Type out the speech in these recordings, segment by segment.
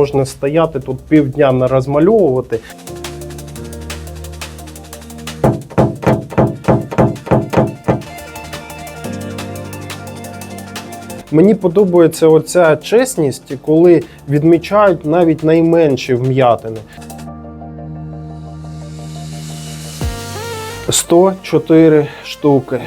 можна стояти тут півдня не розмальовувати. Мені подобається оця чесність, коли відмічають навіть найменші вм'ятини. 104 штуки.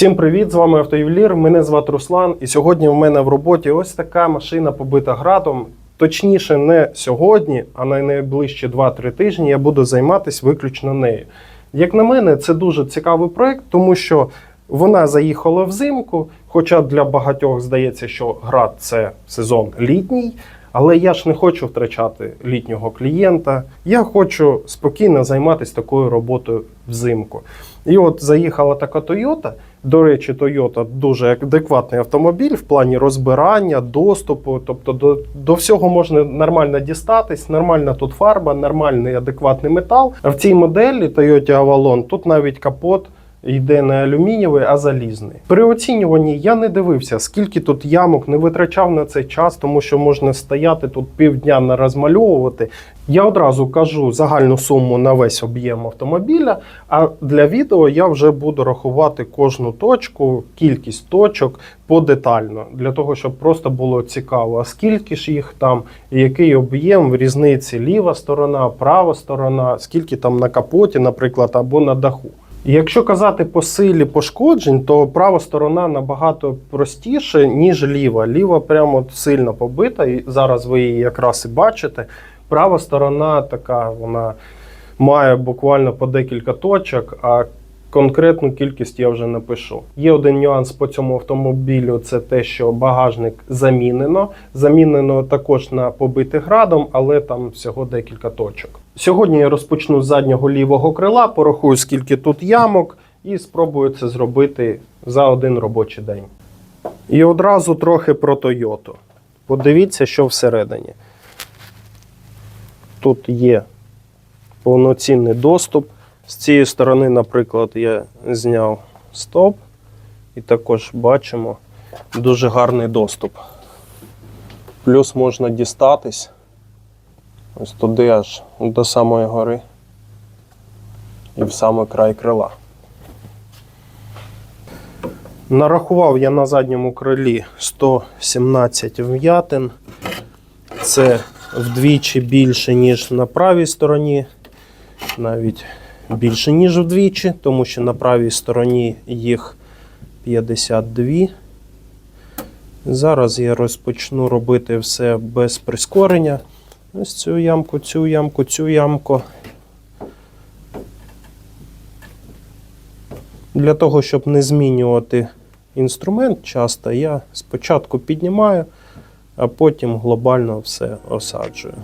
Всім привіт! З вами Автоювелір. Мене звати Руслан. І сьогодні в мене в роботі ось така машина побита градом. Точніше, не сьогодні, а на найближчі 2-3 тижні я буду займатися виключно нею. Як на мене, це дуже цікавий проект, тому що вона заїхала взимку, хоча для багатьох здається, що град це сезон літній. Але я ж не хочу втрачати літнього клієнта. Я хочу спокійно займатися такою роботою взимку. І от заїхала така Toyota. До речі, Toyota дуже адекватний автомобіль в плані розбирання, доступу. Тобто до, до всього можна нормально дістатись, нормальна тут фарба, нормальний адекватний метал. А в цій моделі Toyota Avalon тут навіть капот йде не алюмінієвий, а залізний. При оцінюванні я не дивився, скільки тут ямок, не витрачав на цей час, тому що можна стояти тут півдня не розмальовувати. Я одразу кажу загальну суму на весь об'єм автомобіля. А для відео я вже буду рахувати кожну точку, кількість точок подетально, для того, щоб просто було цікаво, а скільки ж їх там, який об'єм в різниці ліва сторона, права сторона, скільки там на капоті, наприклад, або на даху. Якщо казати по силі пошкоджень, то права сторона набагато простіше, ніж ліва. Ліва прямо сильно побита, і зараз ви її якраз і бачите. Права сторона така, вона має буквально по декілька точок, а конкретну кількість я вже напишу. Є один нюанс по цьому автомобілю: це те, що багажник замінено. Замінено також на побитий градом, але там всього декілька точок. Сьогодні я розпочну з заднього лівого крила, порахую, скільки тут ямок, і спробую це зробити за один робочий день. І одразу трохи про Toyota. Подивіться, що всередині. Тут є повноцінний доступ. З цієї сторони, наприклад, я зняв стоп, і також бачимо дуже гарний доступ. Плюс можна дістатись ось туди аж до самої гори і в самий край крила. Нарахував я на задньому крилі 117 вм'ятин. Це вдвічі більше, ніж на правій стороні. Навіть більше, ніж вдвічі, тому що на правій стороні їх 52. Зараз я розпочну робити все без прискорення. Ось цю ямку, цю ямку, цю ямку. Для того, щоб не змінювати інструмент часто, я спочатку піднімаю, а потім глобально все осаджую.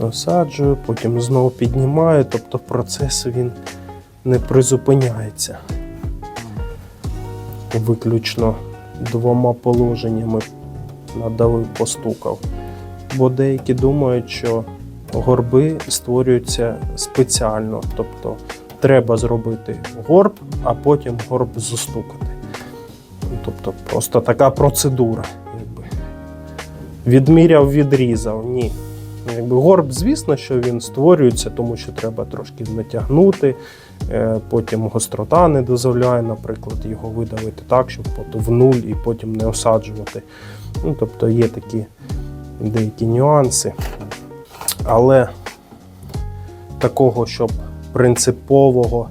Осаджую, потім знову піднімаю, тобто процес він не призупиняється. Виключно двома положеннями надавив, постукав. Бо деякі думають, що горби створюються спеціально, тобто треба зробити горб, а потім горб застукати. Ну, Тобто просто така процедура. Якби. Відміряв, відрізав. Ні. Якби горб, звісно, що він створюється, тому що треба трошки натягнути. е, Потім гострота не дозволяє, наприклад, його видавити так, щоб в нуль і потім не осаджувати. Ну, тобто є такі деякі нюанси. Але такого, щоб принципового,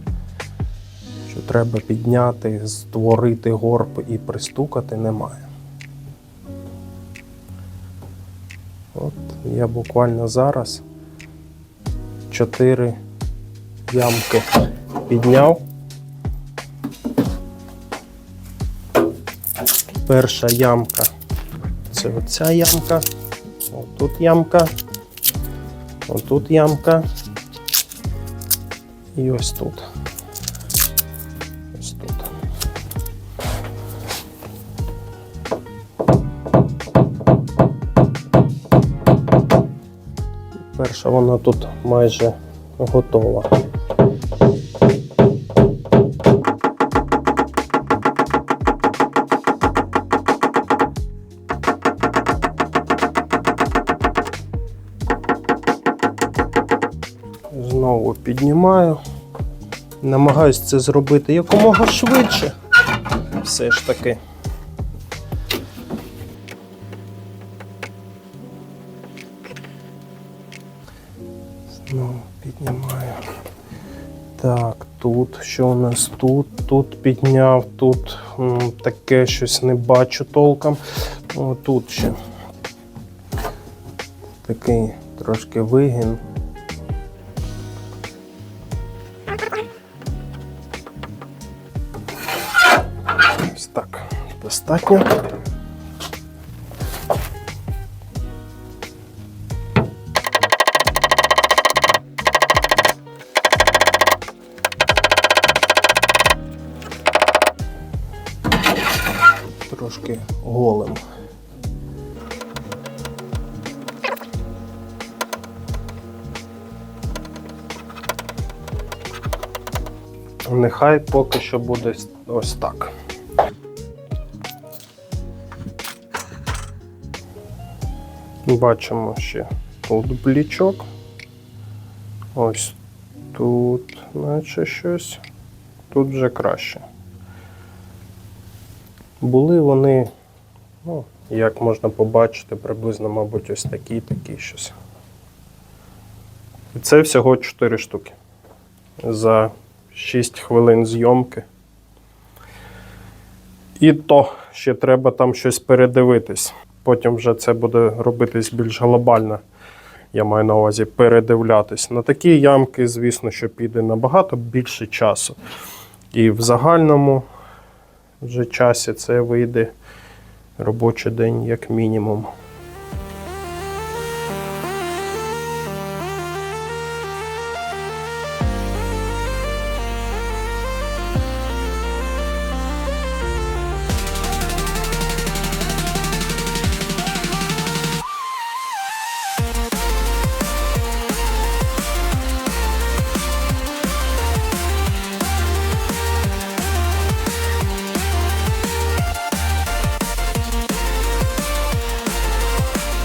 що треба підняти, створити горб і пристукати, немає. От я буквально зараз чотири ямки підняв. Перша ямка це оця ямка. Тут ямка, отут ямка і ось тут. Ось тут. Перша вона тут майже готова. Піднімаю. Намагаюсь це зробити якомога швидше. Все ж таки. Знову піднімаю. Так, тут що у нас тут? Тут підняв, тут таке щось не бачу толком. О, тут ще такий трошки вигін. Достатньо. Трошки голим. Нехай поки що буде ось так. Бачимо ще тут блічок. Ось тут, наче щось. Тут вже краще. Були вони, ну, як можна побачити, приблизно, мабуть, ось такі, такі щось. І це всього 4 штуки. За 6 хвилин зйомки. І то ще треба там щось передивитись. Потім вже це буде робитись більш глобально. Я маю на увазі передивлятись. На такі ямки, звісно, що піде набагато більше часу. І в загальному вже часі це вийде робочий день, як мінімум.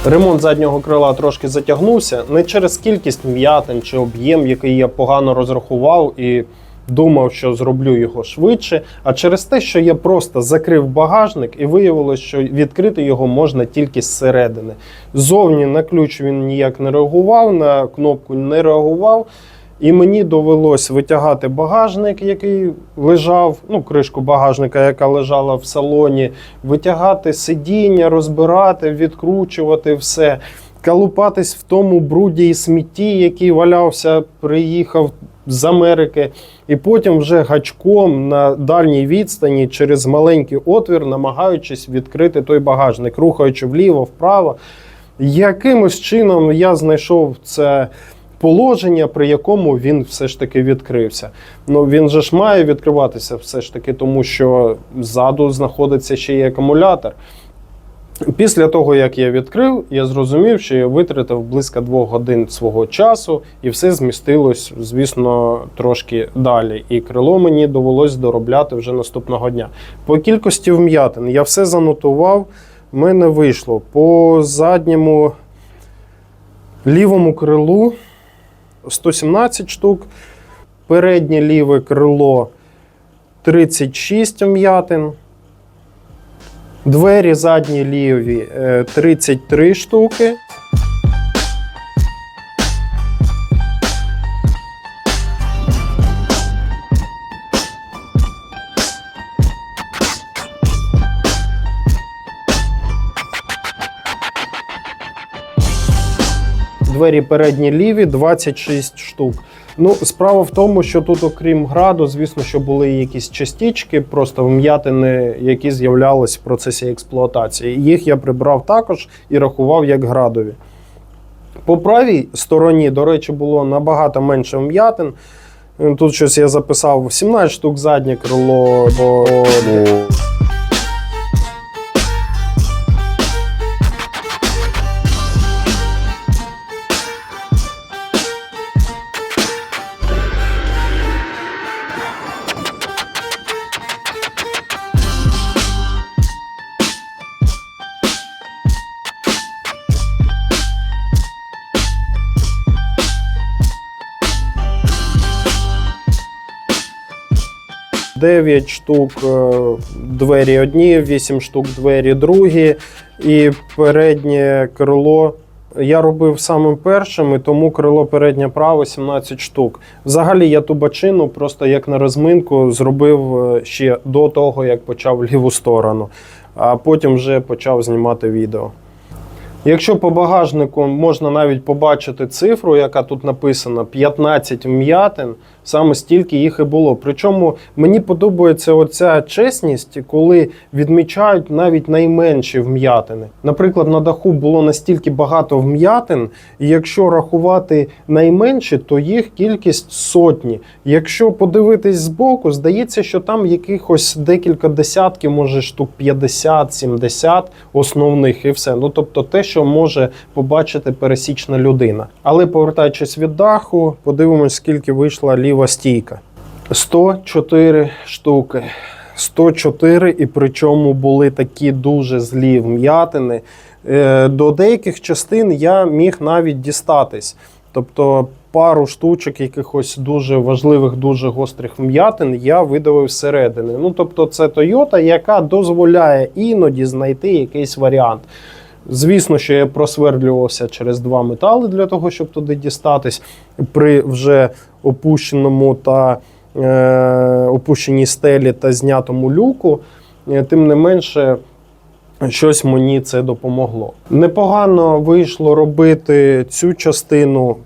Ремонт заднього крила трошки затягнувся не через кількість м'ятин чи об'єм, який я погано розрахував і думав, що зроблю його швидше, а через те, що я просто закрив багажник і виявилось, що відкрити його можна тільки зсередини. Зовні на ключ він ніяк не реагував, на кнопку не реагував. І мені довелось витягати багажник, який лежав, ну, кришку багажника, яка лежала в салоні, витягати сидіння, розбирати, відкручувати все, калупатись в тому бруді і смітті, який валявся, приїхав з Америки. І потім вже гачком на дальній відстані через маленький отвір, намагаючись відкрити той багажник, рухаючи вліво, вправо. Якимось чином я знайшов це положення, при якому він все ж таки відкрився. Ну він же ж має відкриватися все ж таки, тому що ззаду знаходиться ще й акумулятор. Після того, як я відкрив, я зрозумів, що я витратив близько двох годин свого часу, і все змістилось, звісно, трошки далі. І крило мені довелось доробляти вже наступного дня. По кількості вм'ятин я все занотував. В мене вийшло по задньому лівому крилу 117 штук, переднє ліве крило 36 м'ятин. Двері задні ліві е, 33 штуки. Двері передні ліві 26 штук. Ну, справа в тому, що тут, окрім граду, звісно, що були якісь частички, просто вм'ятини, які з'являлись в процесі експлуатації. Їх я прибрав також і рахував як градові. По правій стороні, до речі, було набагато менше вм'ятин. Тут щось я записав 17 штук заднє крило. Бо... 9 штук е, двері одні, 8 штук двері другі, і переднє крило. Я робив самим першим, і тому крило переднє право 17 штук. Взагалі я ту бачину просто як на розминку зробив е, ще до того, як почав ліву сторону, а потім вже почав знімати відео. Якщо по багажнику можна навіть побачити цифру, яка тут написана 15 вм'ятин, саме стільки їх і було. Причому мені подобається оця чесність, коли відмічають навіть найменші вм'ятини. Наприклад, на даху було настільки багато вм'ятин, і якщо рахувати найменші, то їх кількість сотні. Якщо подивитись збоку, здається, що там якихось декілька десятків, може штук 50-70 основних і все. Ну тобто те, що може побачити пересічна людина. Але повертаючись від даху, подивимось, скільки вийшла ліва стійка. 104 штуки. 104, і причому були такі дуже злі вм'ятини. Е, До деяких частин я міг навіть дістатись. Тобто пару штучок якихось дуже важливих, дуже гострих вм'ятин я видавив зсередини. Ну, тобто, це Toyota, яка дозволяє іноді знайти якийсь варіант. Звісно, що я просвердлювався через два метали для того, щоб туди дістатись. При вже опущеному та е, опущеній стелі та знятому люку. Е, Тим не менше, щось мені це допомогло. Непогано вийшло робити цю частину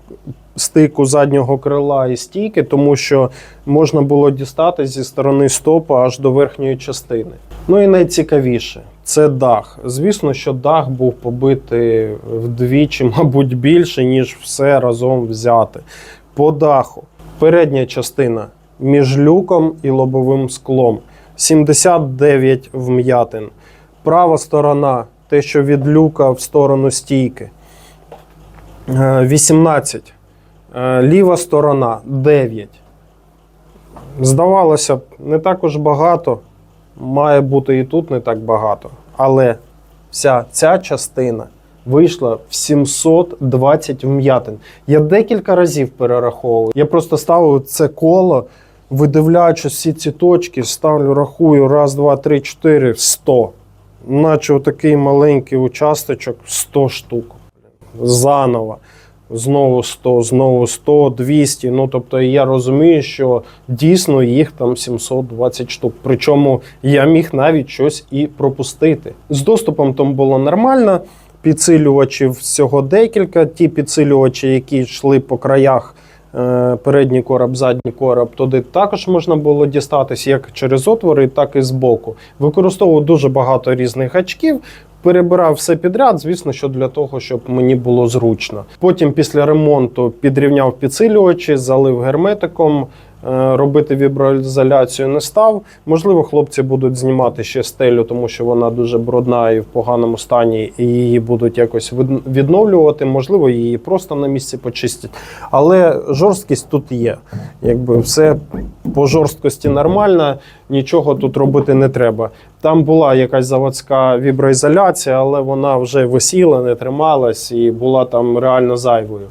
стику заднього крила і стійки, тому що можна було дістати зі сторони стопа аж до верхньої частини. Ну і найцікавіше це дах. Звісно, що дах був побитий вдвічі, мабуть, більше, ніж все разом взяти. По даху передня частина між люком і лобовим склом 79 вм'ятин. Права сторона, те, що від люка в сторону стійки. е, 18. Е, Ліва сторона 9. Здавалося б, не так уж багато. Має бути і тут не так багато. Але вся ця частина вийшла в 720 вм'ятин. Я декілька разів перераховував. Я просто ставив це коло, видивляючись всі ці точки, ставлю, рахую, раз, два, три, чотири, 100. Наче отакий маленький участочок 100 штук. Заново. Знову 100, знову 100, 200. Ну тобто я розумію, що дійсно їх там 720 штук. Причому я міг навіть щось і пропустити. З доступом там було нормально. Підсилювачів всього декілька. Ті підсилювачі, які йшли по краях. е, Передній короб, задній короб, туди також можна було дістатись як через отвори, так і збоку. Використовував дуже багато різних гачків, перебирав все підряд, звісно, що для того, щоб мені було зручно. Потім після ремонту підрівняв підсилювачі, залив герметиком. Е, Робити віброізоляцію не став. Можливо, хлопці будуть знімати ще стелю, тому що вона дуже брудна і в поганому стані, і її будуть якось відновлювати. Можливо, її просто на місці почистять. Але жорсткість тут є. Якби все по жорсткості нормально, нічого тут робити не треба. Там була якась заводська віброізоляція, але вона вже висіла, не трималась і була там реально зайвою.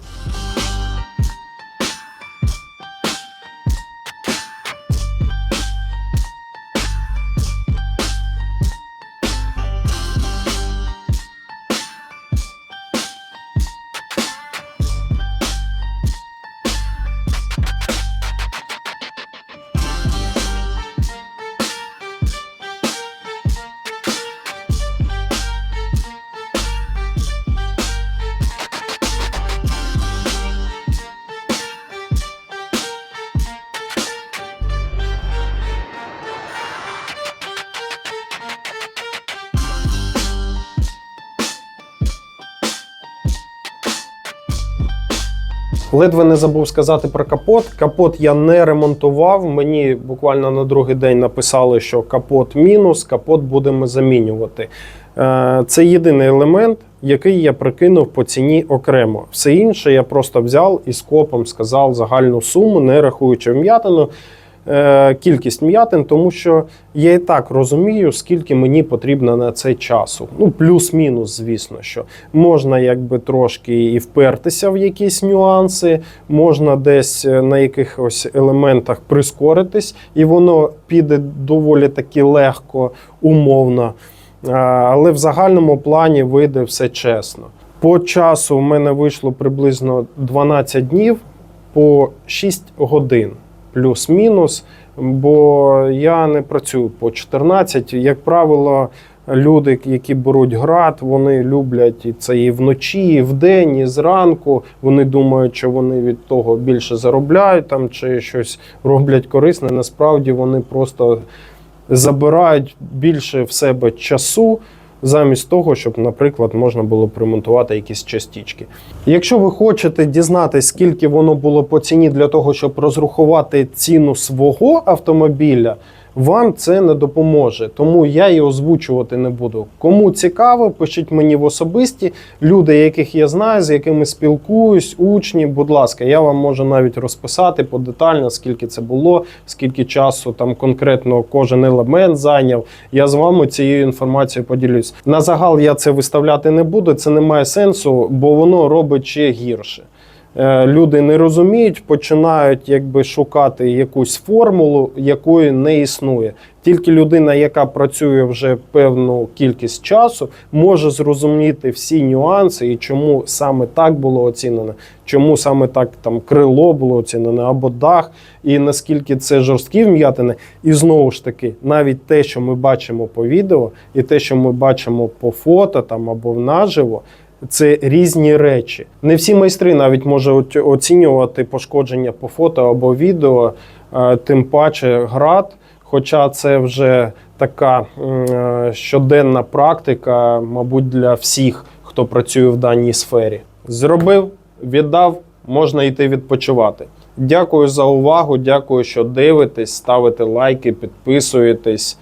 Ледве не забув сказати про капот. Капот я не ремонтував. Мені буквально на другий день написали, що капот мінус, капот будемо замінювати. Е, Це єдиний елемент, який я прикинув по ціні окремо. Все інше я просто взяв і скопом сказав загальну суму, не рахуючи вм'ятину. Е, кількість м'ятин, тому що я і так розумію, скільки мені потрібно на це часу. Ну, плюс-мінус, звісно, що можна якби трошки і впертися в якісь нюанси, можна десь е, на якихось елементах прискоритись, і воно піде доволі таки легко, умовно. Але в загальному плані вийде все чесно. По часу в мене вийшло приблизно 12 днів по 6 годин плюс-мінус, бо я не працюю по 14. Як правило, люди, які беруть град, вони люблять і це і вночі, і вдень, і зранку. Вони думають, що вони від того більше заробляють там чи щось роблять корисне. Насправді вони просто забирають більше в себе часу. Замість того, щоб, наприклад, можна було примонтувати якісь частички. Якщо ви хочете дізнатися, скільки воно було по ціні для того, щоб розрахувати ціну свого автомобіля, вам це не допоможе. Тому я її озвучувати не буду. Кому цікаво, пишіть мені в особисті. Люди, яких я знаю, з якими спілкуюсь, учні, будь ласка, я вам можу навіть розписати подетально, скільки це було, скільки часу там конкретно кожен елемент зайняв. Я з вами цією інформацією поділюсь. На загал я це виставляти не буду, це не має сенсу, бо воно робить ще гірше. Е, Люди не розуміють, починають якби шукати якусь формулу, якої не існує. Тільки людина, яка працює вже певну кількість часу, може зрозуміти всі нюанси і чому саме так було оцінено, чому саме так там крило було оцінено або дах, і наскільки це жорсткі вм'ятини. І знову ж таки, навіть те, що ми бачимо по відео, і те, що ми бачимо по фото там або наживо. Це різні речі. Не всі майстри навіть можуть оцінювати пошкодження по фото або відео, е, тим паче град. Хоча це вже така е, щоденна практика, мабуть, для всіх, хто працює в даній сфері. Зробив, віддав, можна йти відпочивати. Дякую за увагу, дякую, що дивитесь, ставите лайки, підписуєтесь.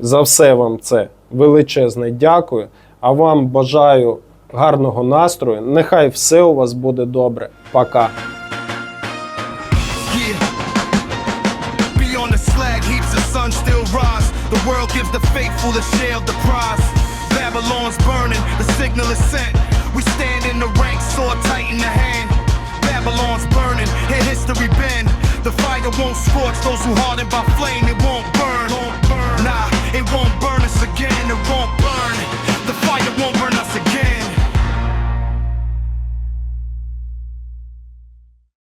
За все вам це величезне дякую. А вам бажаю гарного настрою. Нехай все у вас буде добре. Пока. Babylon's burning, the signal is sent. We stand in the ranks, sword tight in the hand. Babylon's burning, hear history bend. The fire won't scorch those who hardened by flame. It won't burn, won't burn. Nah, it won't burn us again. It won't burn. The fire won't burn us again.